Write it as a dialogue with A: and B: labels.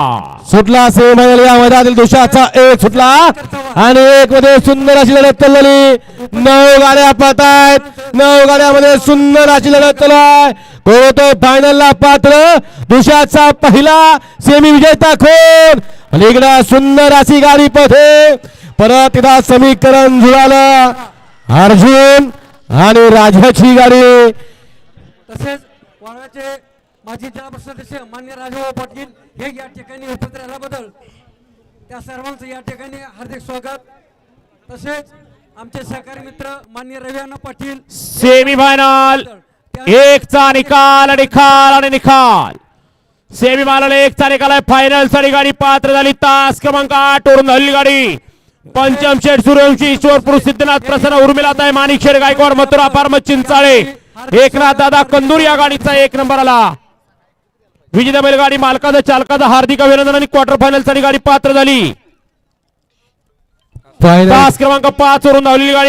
A: सुटला सेमीफायनल या मैदानातील दुशाचा एक सुटला आणि एक मध्ये सुंदर अशी लढत चाललेली नऊ गाड्या पाहत आहेत नऊ गाड्यामध्ये सुंदर अशी लढत चालू आहे तो फायनलला पात्र. दुशाचा पहिला सेमी विजेता कोण आणि इकडं सुंदर अशी गाडी पथे. परत इथं समीकरण जुळालं. अर्जुन आणि राजाची गाडी.
B: तसेच माजी जिल्हा सदस्य मान्य राजभाऊ पाटील हे या ठिकाणी उपस्थित राहिल्याबद्दल त्या सर्वांचं या ठिकाणी हार्दिक स्वागत. तसेच आमचे सहकारी मित्र मान्य रविअण्णा पाटील
C: सेमीफायनल एकचा निकाल निकाल आणि निकाल सेमीफायनल एकचा निकाल आहे. फायनलसाठी गाडी पात्र झाली. तास क्रमांक आठ वरून हल्ली गाडी पंचम शेठ सूर्यवंशी ईश्वरपूर सिद्धनाथ प्रसन्न उर्मिलात आहे माणिक शेठ गायकवाड मथुरा फार्मस चिंचाळे. एकनाथ दादा कंदूर या गाडीचा एक नंबर आला. विजेता बैलगाडी मालकाचं चालकाचं हार्दिक अभिनंदन आणि क्वार्टर फायनलसाठी गाडी पात्र झाली. तास क्रमांक पाच वरून धावलेली गाडी.